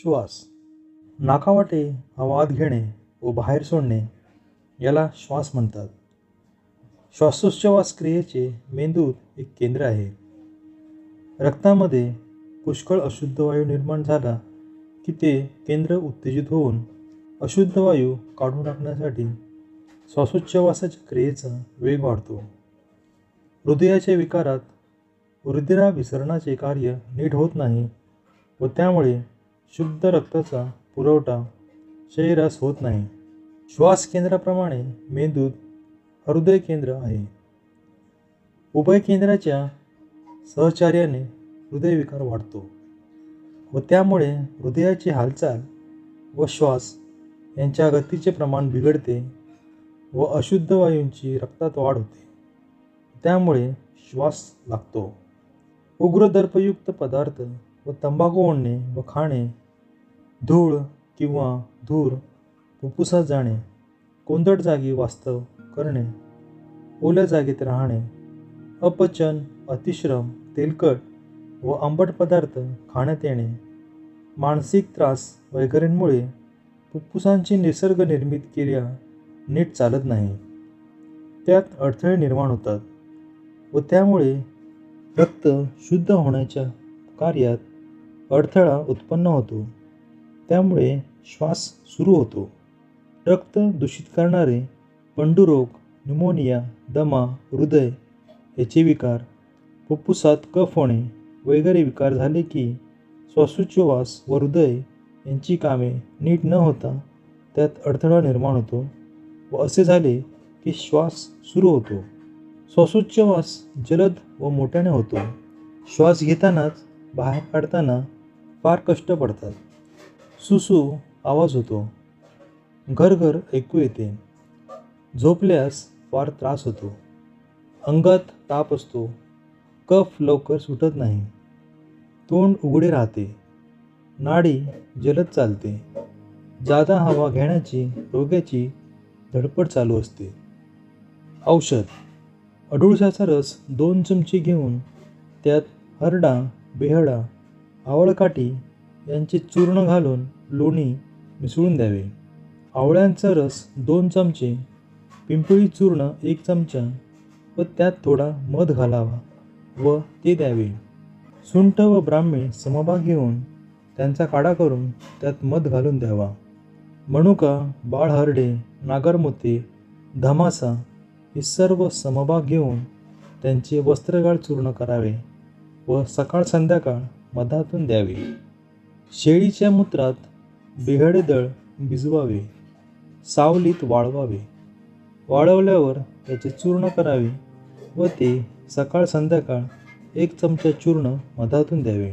श्वास नाकावाटे आवाज घेणे व बाहेर सोडणे याला श्वास म्हणतात. श्वासोच्छवास क्रियेचे मेंदूत एक केंद्र आहे. रक्तामध्ये पुष्कळ अशुद्ध वायू निर्माण झाला की ते केंद्र उत्तेजित होऊन अशुद्ध वायू काढून टाकण्यासाठी श्वासोच्छवासाच्या क्रियेचा वेग वाढतो. हृदयाच्या विकारात हृदयाभिसरणाचे कार्य नीट होत नाही व त्यामुळे शुद्ध रक्ताचा पुरवठा शरीरास होत नाही. श्वास केंद्राप्रमाणे मेंदूत हृदय केंद्र आहे. उभय केंद्राच्या सहचार्याने हृदयविकार वाढतो व त्यामुळे हृदयाची हालचाल व श्वास यांच्या गतीचे प्रमाण बिघडते व अशुद्ध वायूंची रक्तात वाढ होते. त्यामुळे श्वास लागतो. उग्र दर्पयुक्त पदार्थ व तंबाखू ओढणे व खाणे धूळ किंवा धूर फुफ्फुसात जाणे कोंदट जागी वास्तव करणे ओल्या जागेत राहणे अपचन अतिश्रम तेलकट व आंबट पदार्थ खाण्यात येणे मानसिक त्रास वगैरेंमुळे फुफ्फुसांची निसर्ग निर्मित क्रिया नीट चालत नाही. त्यात अडथळे निर्माण होतात व त्यामुळे रक्त शुद्ध होण्याच्या कार्यात अडथळा उत्पन्न होतो. त्यामुळे श्वास सुरू होतो. रक्त दूषित करणारे पंडुरोग न्यूमोनिया दमा हृदय याचे विकार फुफ्फुसात कफ होणे वगैरे विकार झाले की श्वासोच्छवास व हृदय यांची कामे नीट न होता त्यात अडथळा निर्माण होतो व असे झाले की श्वास सुरू होतो. श्वासोच्छवास जलद व मोठ्याने होतो. श्वास घेतानाच बाहेर काढताना फार कष्ट पडतात. सुसू आवाज होतो. घरघर ऐकू येते. झोपल्यास फार त्रास होतो. अंगात ताप असतो. कफ लवकर सुटत नाही. तोंड उघडे राहते. नाडी जलद चालते. जादा हवा घेण्याची रोग्याची धडपड चालू असते. औषध. अडुळसाचा रस दोन चमचे घेऊन त्यात हरडा बेहडा आवळकाठी यांचे चूर्ण घालून लोणी मिसळून द्यावे. आवळ्यांचा रस दोन चमचे पिंपळी चूर्ण एक चमचा व त्यात थोडा मध घालावा व ते द्यावे. सुंठ व ब्राह्मी समभाग घेऊन त्यांचा काढा करून त्यात मध घालून द्यावा. मनुका बाळहरडे नागरमोती धमासा हे सर्व समभाग घेऊन त्यांचे वस्त्रगाळ चूर्ण करावे व सकाळ संध्याकाळ मधातून द्यावे. शेळीच्या मूत्रात बेहडे भिजवावे. सावलीत वाळवावे. वाळवल्यावर त्याचे चूर्ण करावे व ते सकाळ संध्याकाळ एक चमचा चूर्ण मधातून द्यावे.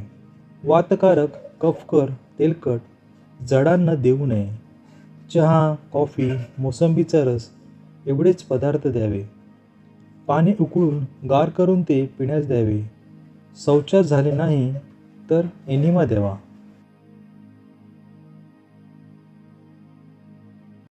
वातकारक कफकर तेलकट जडांना देऊ नये. चहा कॉफी मोसंबीचा रस एवढेच पदार्थ द्यावे. पाणी उकळून गार करून ते पिण्यास द्यावे. शौचास झाले नाही तर एनिमा देवा.